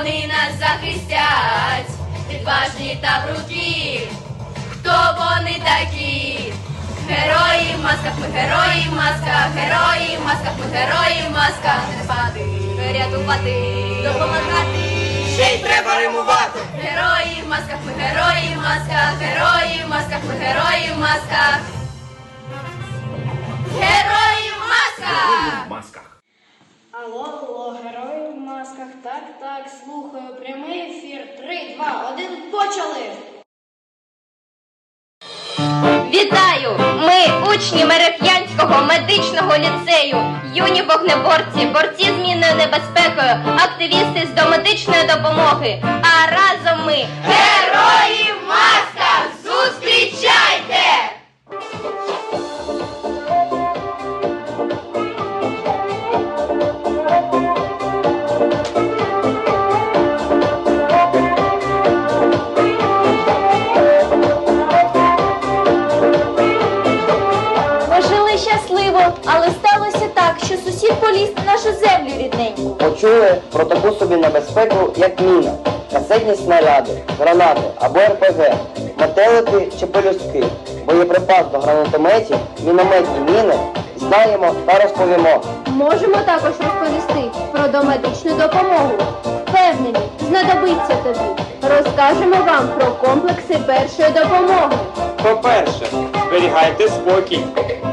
вони нас захистять, відважні та круті. Хто вони такі? Герої в масках, ми герої в масках, герої в масках, ми герої в масках. Не спати, врятувати, допомагати. Ще й треба римувати. Герої в масках, ми герої в масках, герої в масках, ми герої в масках. Герої в масках! В масках. Алло, алло, герої в масках. Так, так, слухаю. Прямий ефір. Три, два, один, почали! Вітаю! Ми учні Мереф'янського медичного ліцею, юні вогнеборці, борці з мінною небезпекою, активісти з домедичної допомоги. А разом ми Герої Почули про таку собі небезпеку, як міна, касетні снаряди, гранати або РПГ, метелики чи пелюстки, боєприпас до гранатометів, мінометні міни знаємо та розповімо. Можемо також розповісти про домедичну допомогу. Впевнені, знадобиться тобі. Розкажемо вам про комплекси першої допомоги. По-перше, зберігайте спокій.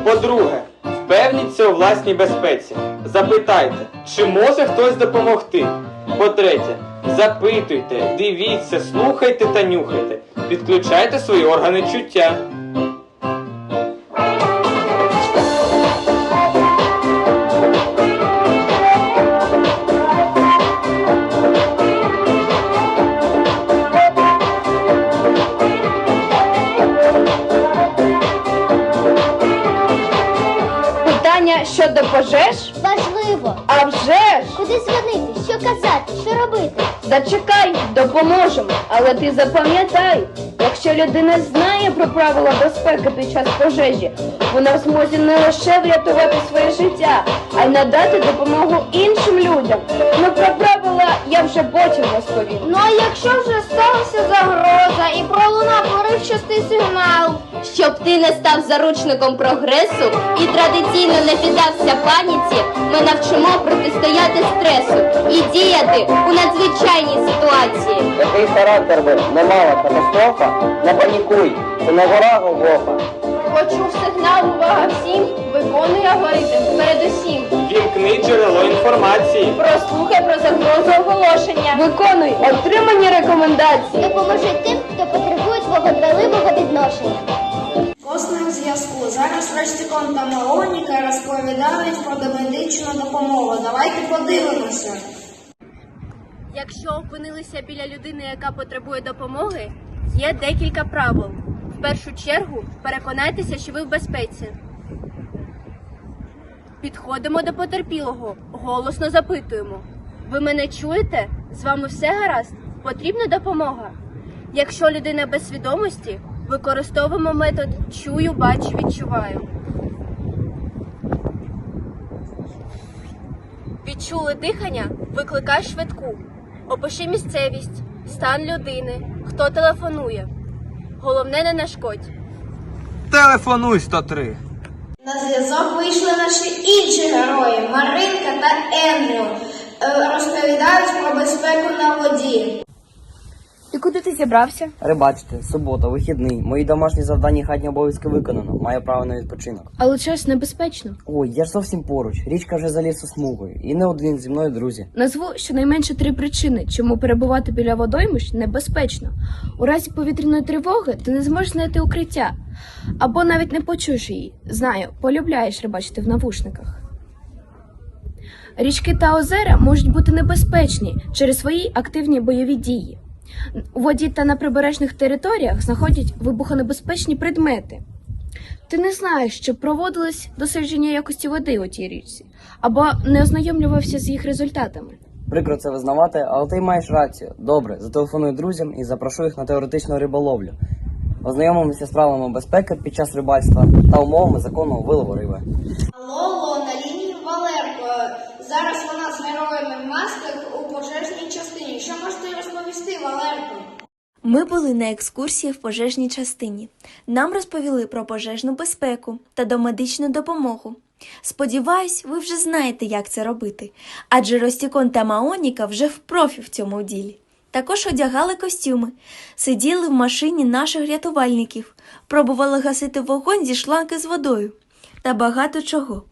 По-друге, впевніться у власній безпеці. Запитайте, чи може хтось допомогти. По-третє, запитуйте, дивіться, слухайте та нюхайте. Підключайте свої органи чуття. Питання щодо пожеж? Важливо. А вже ж! Куди дзвонити? Що казати? Що робити? Зачекай, допоможемо. Але ти запам'ятай, якщо людина знає про правила безпеки під час пожежі, вона в змозі не лише врятувати своє життя, а й надати допомогу іншим людям. Ну про правила я вже потім розповім. Ну а якщо вже сталася загроза пролунав поривчастий сигнал, Щоб ти не став заручником прогресу і традиційно не піддався паніці, ми навчимо протистояти стресу і діяти у надзвичайній ситуації. Який характер би не мала катастрофа, не панікуй, це не гора Голгофа. почув сигнал, увага всім, виконуй алгоритм передусім. Вімкни джерело інформації. Прослухай про загрозу оголошення. Виконуй отримані рекомендації. Допоможи тим, відношення. Косних зв'язку. Зараз Ростікон та Мароніка розповідають про домедичну допомогу. Давайте подивимося. Якщо опинилися біля людини, яка потребує допомоги, є декілька правил. В першу чергу переконайтеся, що ви в безпеці. Підходимо до потерпілого, голосно запитуємо. Ви мене чуєте? З вами все гаразд? Потрібна допомога. Якщо людина без свідомості, використовуємо метод чую, бачу, відчуваю. Відчули дихання? Викликай швидку. Опиши місцевість, стан людини, хто телефонує. Головне не нашкодь. Телефонуй 103. На зв'язок вийшли наші інші герої Маринка та Ендрю. Е, Розповідають про безпеку на воді. І куди ти зібрався? Рибачте, субота, вихідний. Мої домашні завдання і хатні обов'язки виконано. Маю право на відпочинок. Але час небезпечно. Ой, я ж зовсім поруч. Річка вже за лісосмугою. І не один зі мною друзі. Назву щонайменше три причини, чому перебувати біля водоймищ небезпечно. У разі повітряної тривоги ти не зможеш знайти укриття або навіть не почуєш її. Знаю, полюбляєш рибачити в навушниках. Річки та озера можуть бути небезпечні через свої активні бойові дії. У воді та на прибережних територіях знаходять вибухонебезпечні предмети. Ти не знаєш, що проводились дослідження якості води у тій річці, або не ознайомлювався з їх результатами. Прикро це визнавати, але ти маєш рацію. Добре, зателефоную друзям і запрошу їх на теоретичну риболовлю. Ознайомимося з правилами безпеки під час рибальства та умовами законного вилову риби. Алло, алло, на лінії Валерко. Зараз вона з героями в масках у пожежній частині. Що ми розповісти, Валерко? Ми були на екскурсії в пожежній частині. Нам розповіли про пожежну безпеку та домедичну допомогу. Сподіваюсь, ви вже знаєте, як це робити, адже Ростікон та Маоніка вже в профі в цьому ділі. Також одягали костюми, сиділи в машині наших рятувальників, пробували гасити вогонь зі шланги з водою та багато чого.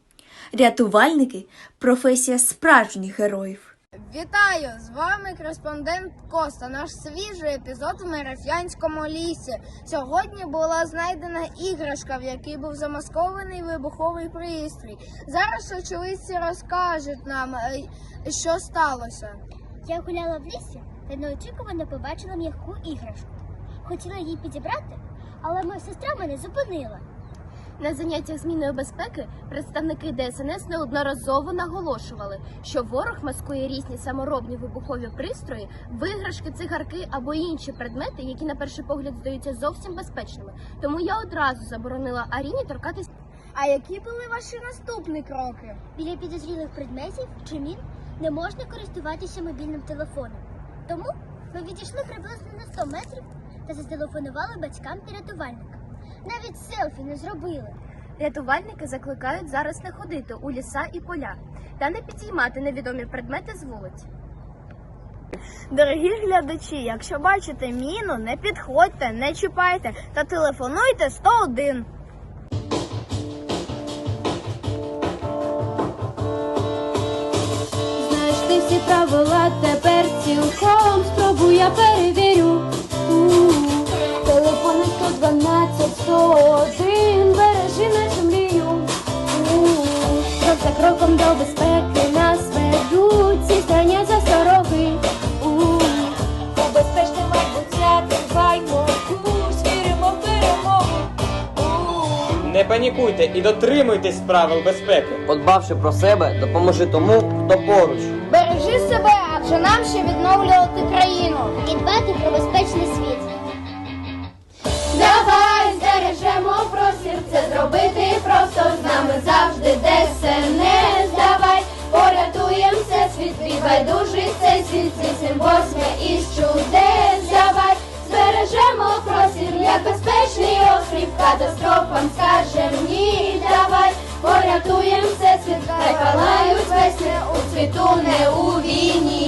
Рятувальники професія справжніх героїв. Вітаю! З вами кореспондент Коста. Наш свіжий епізод у Мереф'янському лісі. Сьогодні була знайдена іграшка, в якій був замаскований вибуховий пристрій. Зараз очевидці розкажуть нам, е, що сталося. Я гуляла в лісі та неочікувано побачила м'яку іграшку. Хотіла її підібрати, але моя сестра мене зупинила. На заняттях зміною безпеки представники ДСНС неодноразово наголошували, що ворог маскує різні саморобні вибухові пристрої, виграшки, цигарки або інші предмети, які на перший погляд здаються зовсім безпечними. Тому я одразу заборонила Аріні торкатись. А які були ваші наступні кроки? Біля підозрілих предметів чи мін не можна користуватися мобільним телефоном. Тому ми відійшли приблизно на 100 метрів та зателефонували батькам та рятувальникам. Навіть селфі не зробили. Рятувальники закликають зараз не ходити у ліса і поля та не підіймати невідомі предмети з вулиць. Дорогі глядачі, якщо бачите міну, не підходьте, не чіпайте та телефонуйте 101. Знаєш ти всі правила, тепер цілком спробуй, я перевірю. Телефони 112, 101, бережи нашу мрію. Крок за кроком до безпеки нас ведуть, всі здання застороги. У, У безпечне майбуття триваймо курс, віримо в перемогу. Не панікуйте і дотримуйтесь правил безпеки. Подбавши про себе, допоможи тому, хто поруч. Бережи себе, адже нам ще відновлювати країну. І дбати про безпечний світ. Давай збережемо простір, це зробити просто з нами завжди ДСНС. Давай порятуєм все світ, від байдужий цей світ, цим восьме із чудес. Давай збережемо простір, як безпечний острів, катастрофам скажем ні. Давай порятуєм все світ, хай палають весни у цвіту, не у війні.